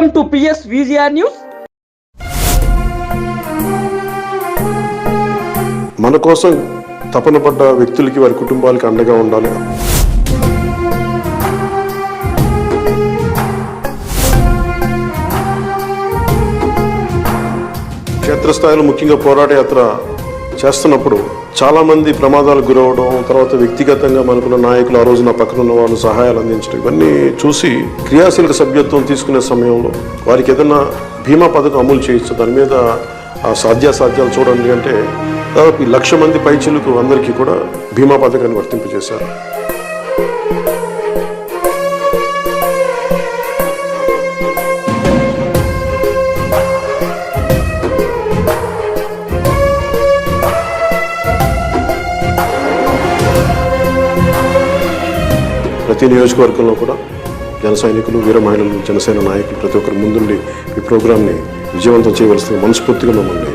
Welcome to PS VGR news మన కోసం తపన పడ్డ వ్యక్తులకి వారి కుటుంబాలకి అండగా ఉండాలి. క్షేత్రస్థాయిలో ముఖ్యంగా పోరాట యాత్ర చేస్తున్నప్పుడు చాలామంది ప్రమాదాలు ప్రమాదాలకు గురవడం తర్వాత వ్యక్తిగతంగా మనకున్న నాయకులు ఆ రోజున పక్కన ఉన్న వాళ్ళు సహాయాలు అందించడం ఇవన్నీ చూసి క్రియాశీలక సభ్యత్వం తీసుకునే సమయంలో వారికి ఏదైనా బీమా పథకం అమలు చేయొచ్చు? దాని మీద ఆ సాధ్యాసాధ్యాలు చూడండి అంటే దాదాపు లక్ష మంది పైచిలకు అందరికీ కూడా బీమా పథకాన్ని వర్తింపజేశారు. ప్రతి నియోజకవర్గంలో కూడా జన సైనికులు వీర మహిళలు జనసేన నాయకులు ప్రతి ఒక్కరు ముందుండి ఈ ప్రోగ్రాంని విజయవంతం చేయవలసిన మనస్ఫూర్తిగా మమ్మల్ని